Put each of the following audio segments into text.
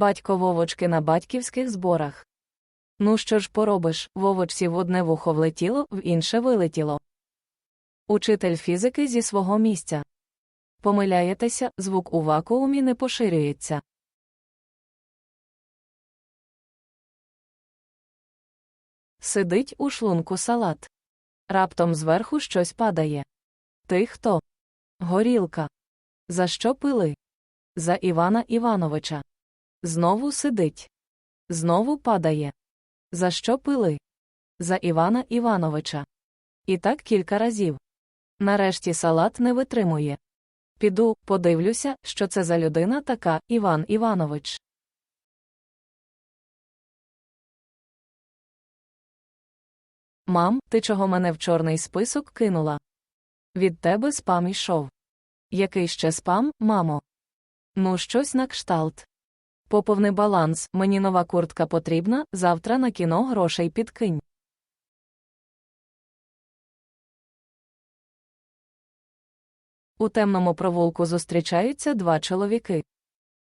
Батько Вовочки на батьківських зборах. Ну що ж поробиш, Вовочці в одне вухо влетіло, в інше вилетіло. Учитель фізики зі свого місця. Помиляєтеся, звук у вакуумі не поширюється. Сидить у шлунку салат. Раптом зверху щось падає. Ти хто? Горілка. За що пили? За Івана Івановича. Знову сидить. Знову падає. За що пили? За Івана Івановича. І так кілька разів. Нарешті салат не витримує. Піду, подивлюся, що це за людина така Іван Іванович. Мам, ти чого мене в чорний список кинула? Від тебе спам ішов. Який ще спам, мамо? Ну, щось на кшталт. Поповни баланс, мені нова куртка потрібна, завтра на кіно грошей підкинь. У темному провулку зустрічаються два чоловіки.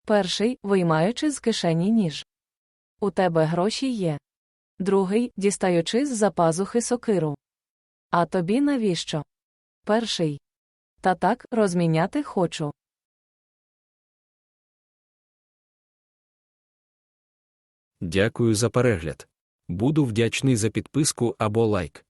Перший, виймаючи з кишені ніж. У тебе гроші є. Другий, дістаючи з-за пазухи сокиру. А тобі навіщо? Перший. Та так, розміняти хочу. Дякую за перегляд. Буду вдячний за підписку або лайк.